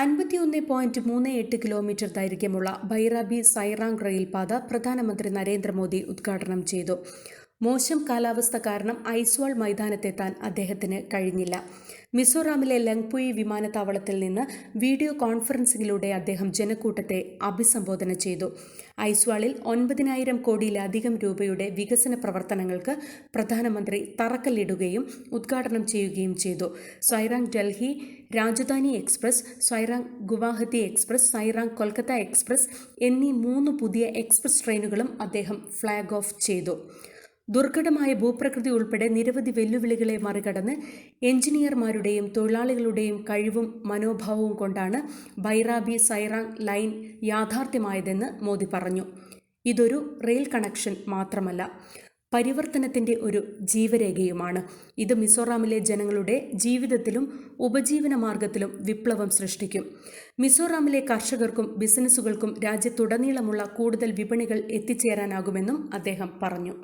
അൻപത്തിയൊന്ന് പോയിന്റ് മൂന്ന് എട്ട് കിലോമീറ്റർ ദൈർഘ്യമുള്ള ബൈറാബി സൈറാങ് റെയിൽപാത പ്രധാനമന്ത്രി നരേന്ദ്രമോദി ഉദ്ഘാടനം ചെയ്തു. മോശം കാലാവസ്ഥ കാരണം ഐസ്വാൾ മൈതാനത്തെത്താൻ അദ്ദേഹത്തിന് കഴിഞ്ഞില്ല. മിസോറാമിലെ ലങ്പുയി വിമാനത്താവളത്തിൽ നിന്ന് വീഡിയോ കോൺഫറൻസിംഗിലൂടെ അദ്ദേഹം ജനക്കൂട്ടത്തെ അഭിസംബോധന ചെയ്തു. ഐസ്വാളിൽ ഒൻപതിനായിരം കോടിയിലധികം രൂപയുടെ വികസന പ്രവർത്തനങ്ങൾക്ക് പ്രധാനമന്ത്രി തറക്കല്ലിടുകയും ഉദ്ഘാടനം ചെയ്യുകയും ചെയ്തു. Sairang Delhi Rajdhani express Sairang Guwahati express Sairang Kolkata express എന്നീ മൂന്ന് പുതിയ എക്സ്പ്രസ് ട്രെയിനുകളും അദ്ദേഹം ഫ്ളാഗ് ഓഫ് ചെയ്തു. ദുർഘടമായ ഭൂപ്രകൃതി ഉൾപ്പെടെ നിരവധി വെല്ലുവിളികളെ മറികടന്ന് എഞ്ചിനീയർമാരുടെയും തൊഴിലാളികളുടെയും കഴിവും മനോഭാവവും കൊണ്ടാണ് ബൈറാബി സൈറാങ് ലൈൻ യാഥാർത്ഥ്യമായതെന്ന് മോദി പറഞ്ഞു. ഇതൊരു റെയിൽ കണക്ഷൻ മാത്രമല്ല പരിവർത്തനത്തിന്റെ ഒരു ജീവരേഖയുമാണ്. ഇത് മിസോറാമിലെ ജനങ്ങളുടെ ജീവിതത്തിലും ഉപജീവന മാർഗത്തിലും വിപ്ലവം സൃഷ്ടിക്കും. മിസോറാമിലെ കർഷകർക്കും ബിസിനസ്സുകൾക്കും രാജ്യത്തുടനീളമുള്ള കൂടുതൽ വിപണികൾ എത്തിച്ചേരാനാകുമെന്നും അദ്ദേഹം പറഞ്ഞു.